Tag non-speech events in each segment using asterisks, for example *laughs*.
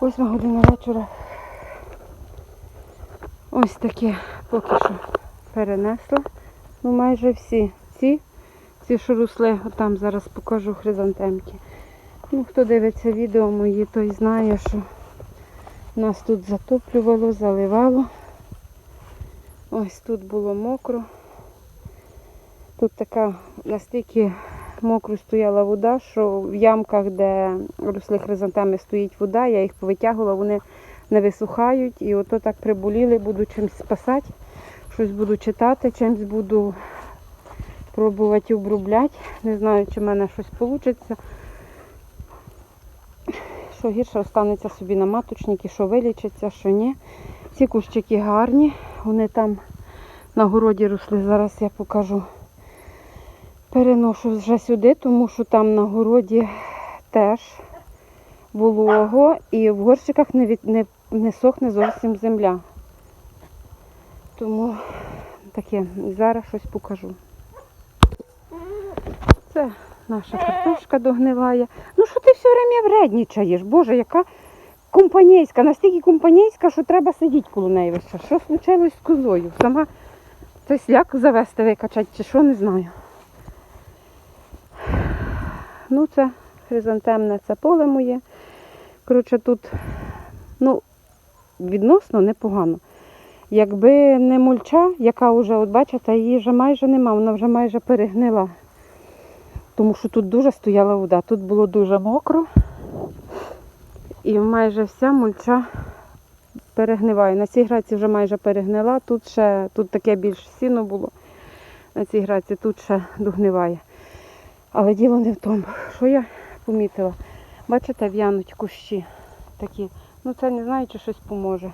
Восьма година вечора. Ось таке поки що перенесла. Ну майже всі. Ці, ці що росли, отам зараз покажу хризантемки. Ну, хто дивиться відео мої, той знає, що нас тут затоплювало, заливало. Ось тут було мокро. Тут така настільки мокро стояла вода, що в ямках, де росли хризантеми, стоїть вода, я їх повитягувала, вони не висухають. І ото так приболіли, буду чимось спасати, щось буду читати, чимось буду пробувати обробляти. Не знаю, чи в мене щось вийде. Що гірше останеться собі на маточники, що вилічиться, що ні. Ці кущики гарні, вони там на городі росли. Зараз я покажу. Переношу вже сюди, тому що там на городі теж волого і в горщиках не, від, не, не сохне зовсім земля. Тому таке, зараз щось покажу. Це наша картошка догниває. Ну що ти все время вредничаєш? Боже, яка компанійська, настільки компанійська, що треба сидіти коло неї весь. Що случилось з козою? Сама хтось як завести викачати чи що, не знаю. Ну, це хризантемне, це поле моє. Коротше, тут, ну, відносно непогано. Якби не мульча, яка вже, от бачите, її вже майже нема, вона вже майже перегнила. Тому що тут дуже стояла вода. Тут було дуже мокро. І майже вся мульча перегниває. На цій граці вже майже перегнила. Тут ще тут таке більш сіно було. На цій граці тут ще догниває. Але діло не в тому, що я помітила. Бачите, в'януть кущі такі. Ну це не знаю, чи щось поможе.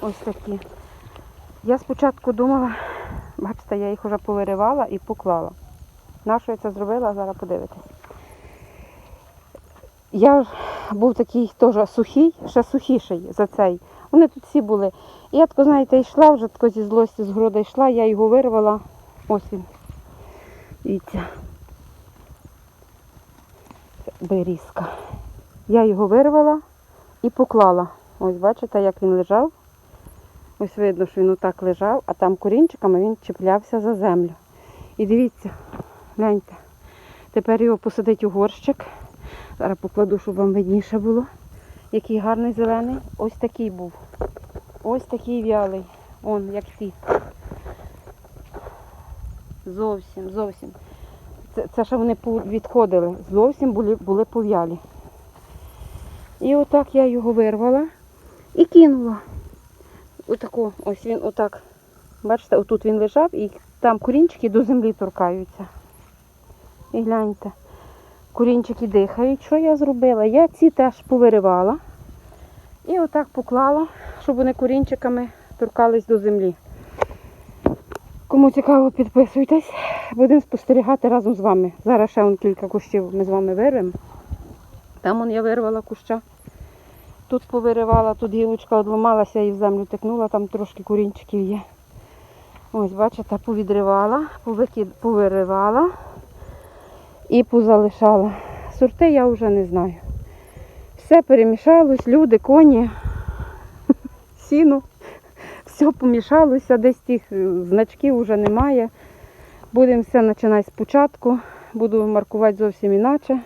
Ось такі. Я спочатку думала, бачите, я їх вже повиривала і поклала. На що я це зробила, зараз подивитесь. Я був такий теж сухий, ще сухіший за цей. Вони тут всі були. І я тако, знаєте, йшла вже тако зі злості з города йшла, я його вирвала. Ось він. Дивіться. Берізка. Я його вирвала і поклала. Ось бачите, як він лежав. Ось видно, що він отак лежав, а там корінчиками він чіплявся за землю. І дивіться, гляньте. Тепер його посадить у горщик. Зараз покладу, щоб вам видніше було. Який гарний зелений. Ось такий був. Ось такий вялий. Он, як ці. Зовсім, зовсім. Це, це ще вони відходили. Зовсім були, були пов'ялі. І отак я його вирвала і кинула. Отако, ось він отак. Бачите, отут він лежав і там корінчики до землі торкаються. І гляньте, корінчики дихають. Що я зробила? Я ці теж повиривала. І отак поклала, щоб вони корінчиками торкались до землі. Кому цікаво, підписуйтесь. Будемо спостерігати разом з вами. Зараз ще он кілька кущів ми з вами вирвемо. Там он я вирвала куща. Тут повиривала, тут гілочка одламалася і в землю тикнула, там трошки корінчиків є. Ось, бачите, повідривала, повикид, повиривала і позалишала. Сорти я вже не знаю. Все перемішалось, люди, коні, *laughs* сіно. Все помішалося, десь тих е, значків вже немає. Будемо все починати спочатку. Буду маркувати зовсім іначе.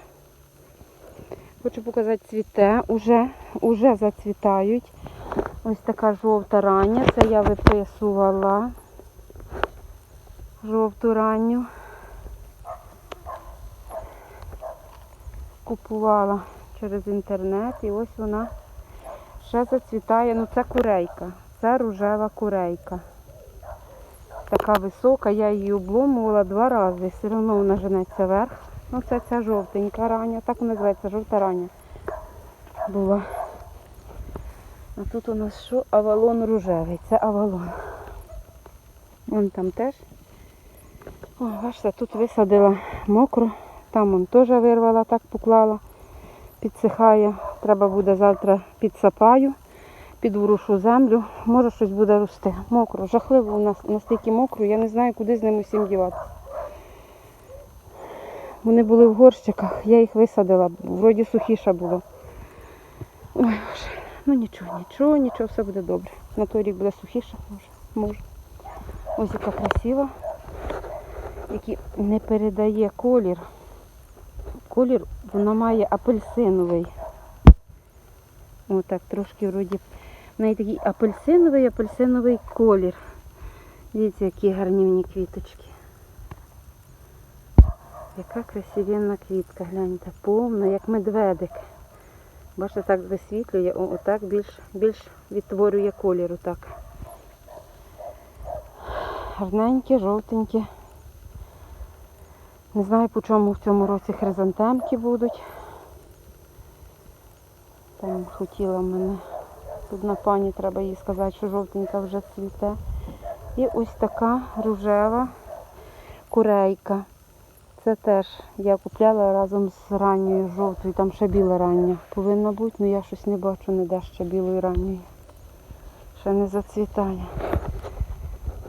Хочу показати цвіте, уже, уже зацвітають. Ось така жовта рання. Це я виписувала жовту ранню. Купувала через інтернет і ось вона ще зацвітає. Ну це курейка. Це рожева курейка. Така висока, я її обломувала два рази. Все одно вона женеться вверх. Ну це ця жовтенька рання, так вона називається жовта рання була. А тут у нас що? Авалон рожевий. Це авалон. Вон там теж. О, бачите, тут висадила мокро. Там он теж вирвала, так поклала. Підсихає. Треба буде завтра підсапаю, підворушу землю. Може щось буде рости. Мокро. Жахливо у нас настільки мокро, я не знаю, куди з ним усім діватися. Вони були в горщиках, я їх висадила, вроді сухіше було. Ну нічого, нічого, нічого, все буде добре. На той рік буде сухіше, може. може. Ось яка красива, який не передає колір. Колір вона має апельсиновий. Отак, трошки вроді. Неї такий апельсиновий, апельсиновий колір. Дивіться, які гарнівні квіточки. Яка красивенна квітка, гляньте, повна, як медведик. Бачите, так висвітлює, отак більш, більш відтворює колір. Отак. Гарненькі, жовтенькі. Не знаю, по чому в цьому році хризантемки будуть. Там хотіла мене. Тут на пані треба їй сказати, що жовтенька вже цвіте. І ось така рожева курейка. Це теж я купляла разом з ранньою жовтою, там ще біла рання. Повинна бути, але я щось не бачу ніде ще білої ранньої. Ще не зацвітає.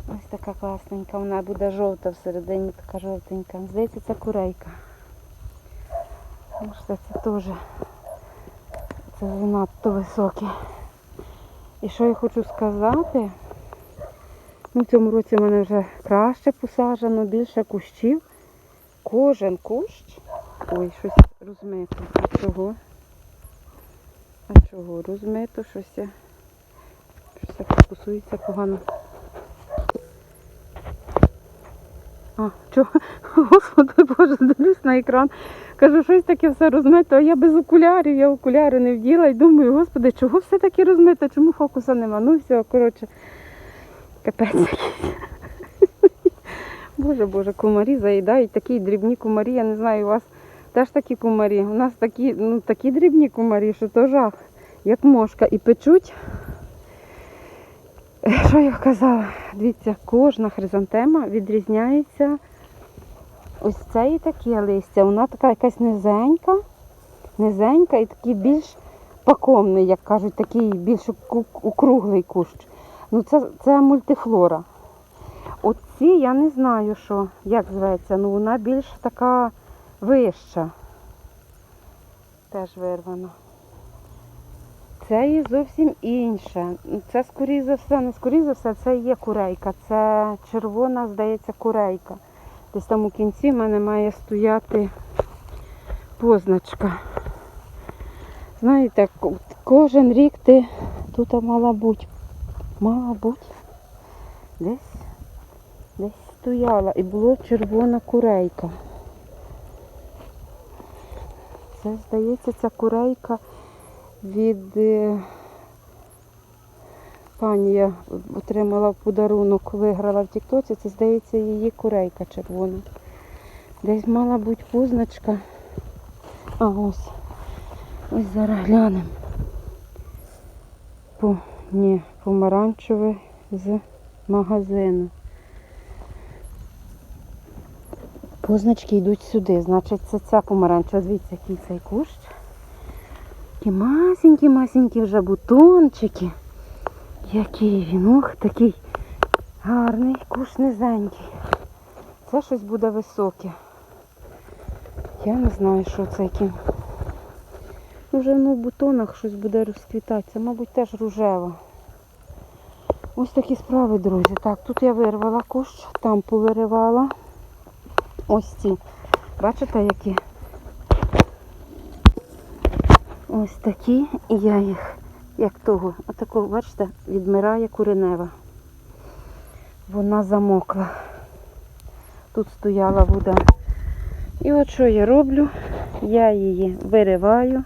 Ось така класненька, вона буде жовта всередині, така жовтенька. Здається, це курейка. Бачите, це теж це занадто високе. І що я хочу сказати, ну в цьому році в мене вже краще посаджено, більше кущів. Кожен кущ. Ой, щось розмито. А чого? А чого? Розмито щось. я- Щось так фокусується погано. А, чого? *laughs* Господи Боже, дивлюсь на екран. Кажу, щось таке все розмито, а я без окулярів, я окуляри не вділа і думаю, господи, чого все таке розмито, чому фокуса нема? Ну все, коротше, капець. Боже, Боже, кумарі заїдають, такі дрібні кумарі, я не знаю, у вас теж такі кумарі. У нас такі, ну, такі дрібні кумарі, що то жах, як мошка. І печуть. Що я казала? Дивіться, кожна хризантема відрізняється. Ось це і таке листя. Вона така якась низенька, низенька і такий більш пакомний, як кажуть, такий більш округлий кущ. Ну це, це мультифлора. Оці я не знаю, що, як зветься, ну вона більш така вища. Теж вирвана. Це є зовсім інше. Це скоріше за все, не скоріше за все, це є курейка. Це червона, здається, курейка. Десь там у кінці в мене має стояти позначка. Знаєте, кожен рік ти тут мала бути. Мала бути. Десь Десь стояла і була червона курейка. Це, здається, ця курейка від е, пані я отримала в подарунок, виграла в Тіктоці, це, здається, її курейка червона. Десь мала бути позначка. А ось. Ось зараз глянемо. По, ні, помаранчеве з магазину. Позначки йдуть сюди. Значить, це ця помаранча. Дивіться, який цей кущ. Такі масенькі-масенькі вже бутончики. Який він, ух, такий гарний кущ низенький. Це щось буде високе. Я не знаю, що це яким. Вже ну, в бутонах щось буде розквітати. Це, мабуть, теж рожева. Ось такі справи, друзі. Так, тут я вирвала кущ, там повиривала. Ось ці. Бачите, які? Ось такі. І я їх, як того, отако, бачите, відмирає куренева. Вона замокла. Тут стояла вода. І от що я роблю? Я її вириваю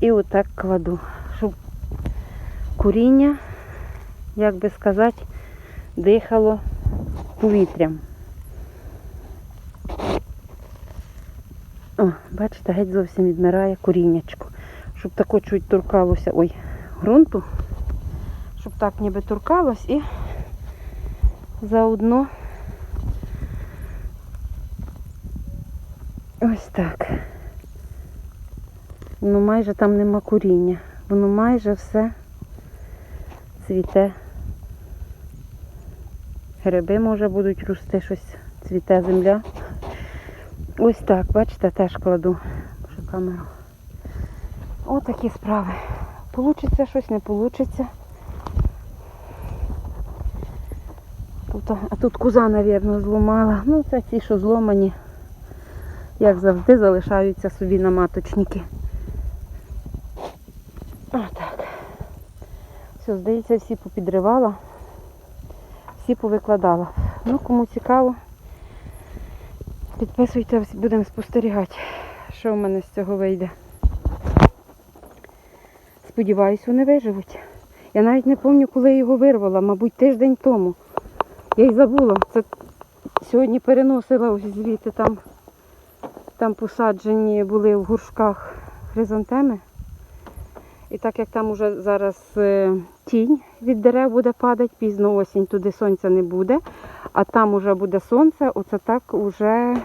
і отак кладу, щоб куріння, як би сказати, дихало повітрям. О, бачите, геть зовсім відмирає коріннячко. Щоб тако чуть торкалося, ой, ґрунту, щоб так ніби торкалось і заодно ось так. Воно майже там нема коріння. Воно майже все цвіте. Гриби, може, будуть рости, щось цвіте земля. Ось так, бачите, теж кладу камеру. Отакі справи. Получиться щось, не получиться. Тут, а тут куза, мабуть, зламала. Ну, це ці, що зломані, як завжди, залишаються собі на маточники. Отак. Все, здається, всі попідривала, всі повикладала. Ну, кому цікаво, підписуйтесь, будемо спостерігати, що в мене з цього вийде. Сподіваюсь, вони виживуть. Я навіть не пам'ятаю, коли я його вирвала, мабуть, тиждень тому. Я й забула. Це сьогодні переносила ось звідти там, там посаджені були в горшках хризантеми. І так як там уже зараз е, тінь від дерев буде падати, пізно осінь, туди сонця не буде, а там уже буде сонце, оце так уже,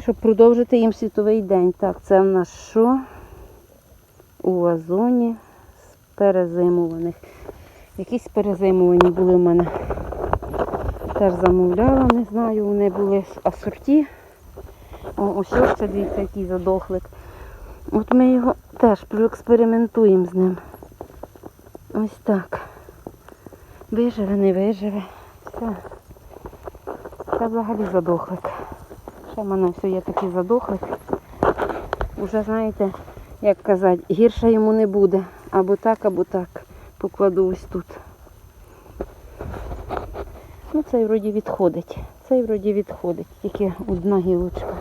щоб продовжити їм світовий день. Так, це в нас що? У вазоні з перезимуваних. Якісь перезимувані були в мене. Теж замовляла, не знаю, вони були асорті. О, ось це дивіться, який задохлик. От ми його теж проекспериментуємо з ним. Ось так. Виживе, не виживе. Все. Це взагалі задохлик. Ще в мене все є такий задохлик. Уже знаєте, як казати, гірше йому не буде. Або так, або так. Покладу ось тут. Ну, цей вроді відходить. Цей вроді відходить, тільки одна гілочка.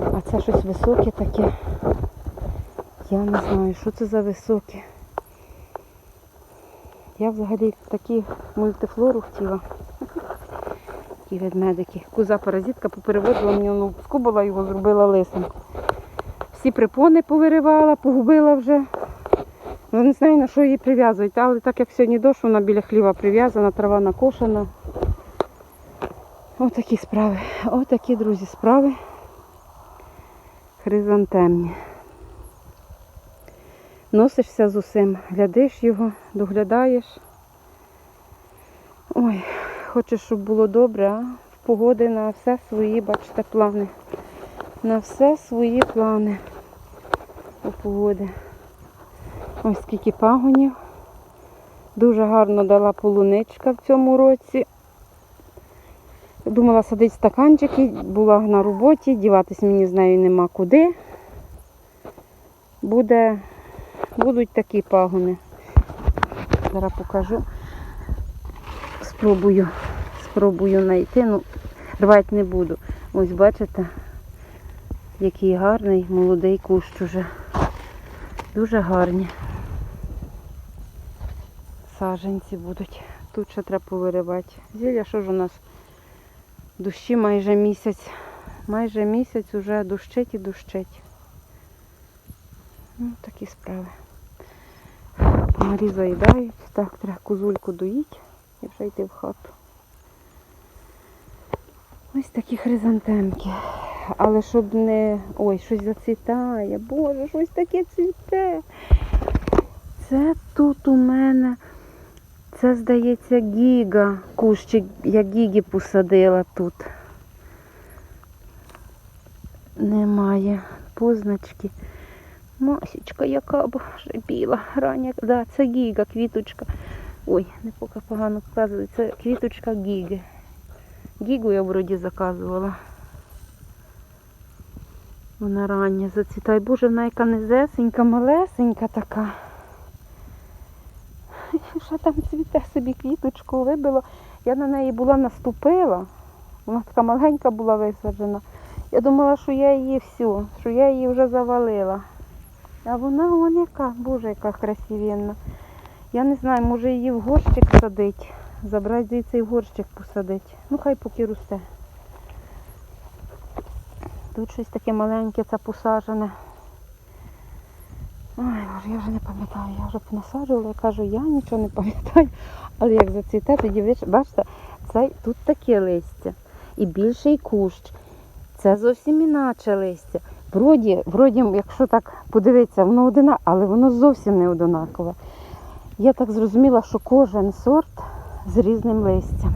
А це щось високе таке. Я не знаю, що це за високе. Я взагалі такі мультифлору хотіла. Такі ведмедики. Куза паразитка попереводила мені на лупску була, його зробила лисом. Всі припони повиривала, погубила вже. Ну, не знаю, на що її прив'язують, але так як сьогодні дощ, вона біля хліва прив'язана, трава накошена. Отакі справи. Отакі, друзі, справи. Хризантемні. Носишся з усім, глядиш його, доглядаєш. Ой, хочеш, щоб було добре, а в погоди на все свої, бачите, плани. На все свої плани у погоди. Ось скільки пагонів. Дуже гарно дала полуничка в цьому році. Думала садити стаканчики, була на роботі, діватись мені з нею нема куди. Буде, будуть такі пагони. Зараз покажу. Спробую, спробую знайти. Ну, рвати не буду. Ось бачите, який гарний молодий кущ уже. Дуже гарні. Саженці будуть. Тут ще треба повиривати. Зілля, що ж у нас? Дощі майже місяць. Майже місяць уже дощить і дощить. Ну, такі справи. Комарі заїдають. Так, треба козульку доїть і вже йти в хату. Ось такі хризантемки. Але щоб не... Ой, щось зацвітає. Боже, щось таке цвіте. Це тут у мене. Це, здається, гіга. Кущик, я гіги посадила тут. Немає позначки. Масічка, яка боже біла, рання. Да, це гіга, квіточка. Ой, не поки погано показує. Це квіточка гіги. Гігу я вроді заказувала. Вона рання зацвітає. Боже, вона яка низесенька, малесенька така. *laughs* Що там цвіте собі квіточку вибило. Я на неї була наступила. Вона така маленька була висаджена. Я думала, що я її все, що я її вже завалила. А вона вон яка, боже, яка красивенна. Я не знаю, може її в горщик садить. Забрати в горщик посадити. Ну хай поки росте. Тут щось таке маленьке, це посаджене. Ой, боже, я вже не пам'ятаю, я вже понасаджувала, я кажу, я нічого не пам'ятаю. Але як зацвіте, тоді бачите, це, тут таке листя. І більший кущ. Це зовсім іначе листя. Вроді, вроді, якщо так подивитися, воно одинакове, але воно зовсім не однакове. Я так зрозуміла, що кожен сорт з різним листям.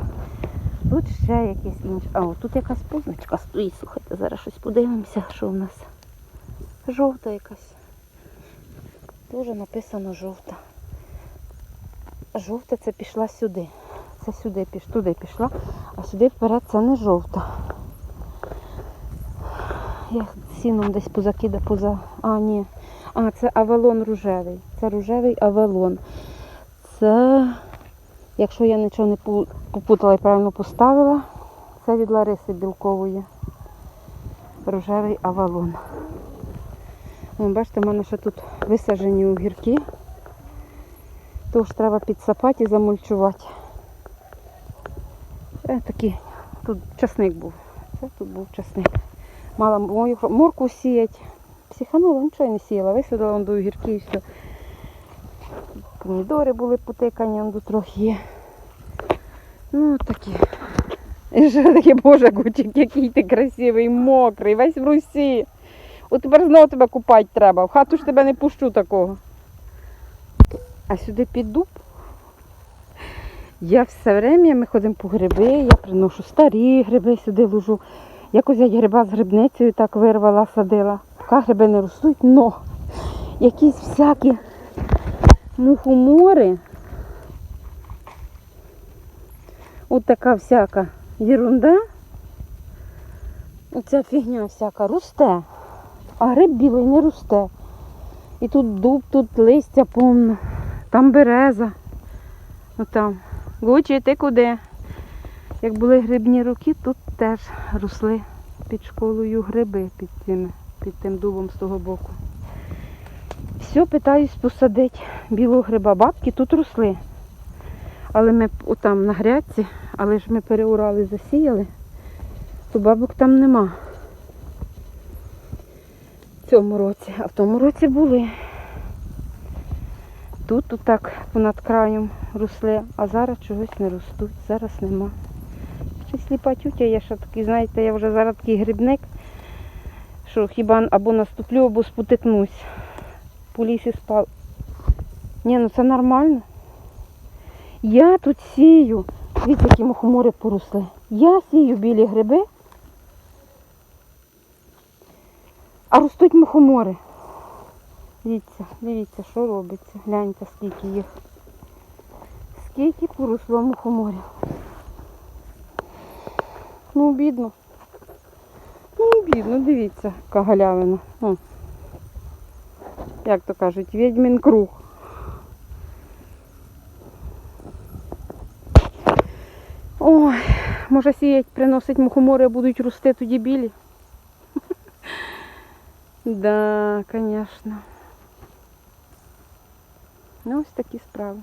Тут ще якісь інші. А, тут якась позначка стоїть, слухайте, зараз щось подивимося, що в нас. Жовта якась. Дуже написано жовта. Жовта це пішла сюди. Це сюди піш, туди пішла, а сюди вперед це не жовта. Я сіном десь позакида, поза. А, ні. А, це авалон рожевий. Це рожевий авалон. Це, якщо я нічого не попутала і правильно поставила, це від Лариси Білкової. Рожевий авалон. Вон, бачите, в мене ще тут висаджені огірки. Тож треба підсапати і замульчувати. Це такий, тут часник був. Це тут був часник. Мала мою морку сіять. Психанула, нічого не сіяла. Висадила до огірки і все. Помідори були потикані, тут трохи є. Ну, такі. І ще таке, боже, Гучик, який ти красивий, мокрий, весь в русі. От тепер знову тебе купати треба. В хату ж тебе не пущу такого. А сюди під дуб. Я все время, ми ходимо по гриби, я приношу старі гриби сюди ложу. Якось я гриба з грибницею так вирвала, садила. Поки гриби не ростуть, но якісь всякі мухомори. От така всяка ерунда. Оця фігня всяка росте, а гриб білий не росте. І тут дуб, тут листя повно, там береза. Отам. Гучі, ти куди? Як були грибні роки, тут теж росли під школою гриби під, цими, під тим дубом з того боку. Все, питаюсь посадити білого гриба. Бабки тут росли. Але ми отам на грядці, але ж ми переурали, засіяли, то бабок там нема. В цьому році. А в тому році були. Тут отак понад краєм росли, а зараз чогось не ростуть, зараз нема. Ще сліпа тютя, я ще такий, знаєте, я вже зараз такий грибник, що хіба або наступлю, або спотикнусь. По лісі спав. Ні, ну це нормально. Я тут сію. Дивіться, які мухомори поросли. Я сію білі гриби, а ростуть мухомори. Дивіться, дивіться, що робиться. Гляньте, скільки їх. Скільки поросло мухоморів. Ну, бідно. Ну, бідно, дивіться, яка галявина. О. Як то кажуть, відьмін круг. Ой, може сіять, приносить мухомори, будуть рости тоді білі. *laughs* Да, звісно. Ну, ось такі справи.